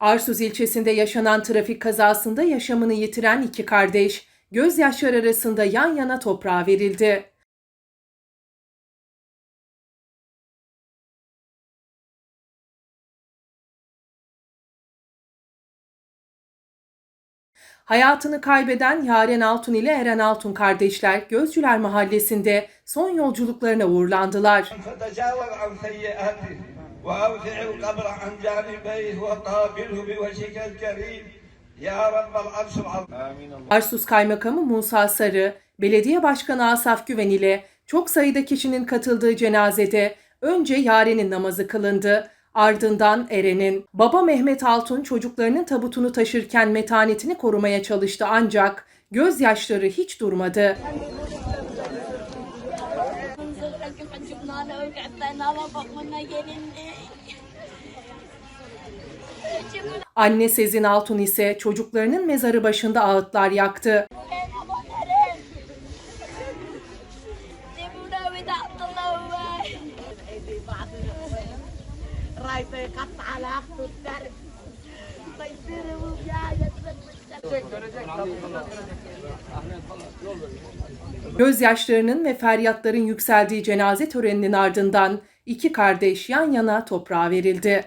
Arsuz ilçesinde yaşanan trafik kazasında yaşamını yitiren iki kardeş, gözyaşları arasında yan yana toprağa verildi. Hayatını kaybeden Yaren Altun ile Eren Altun kardeşler Gözcüler Mahallesi'nde son yolculuklarına uğurlandılar. فتجاوز عن سيئاته وأوسع القبر عن جانبيه وقابله بوجهك الكريم يا رب العرش العظيم آمين Arsuz Kaymakamı Musa Sarı, Belediye Başkanı Asaf Güven ile çok sayıda kişinin katıldığı cenazede önce Yaren'in namazı kılındı. Ardından Eren'in. Baba Mehmet Altun çocuklarının tabutunu taşırken metanetini korumaya çalıştı ancak gözyaşları hiç durmadı. منزل Nane avukattan hava bakımına gelindi. Anne Sezin Altun ise çocuklarının mezarı başında ağıtlar yaktı. Gözyaşlarının ve feryatların yükseldiği cenaze töreninin ardından iki kardeş yan yana toprağa verildi.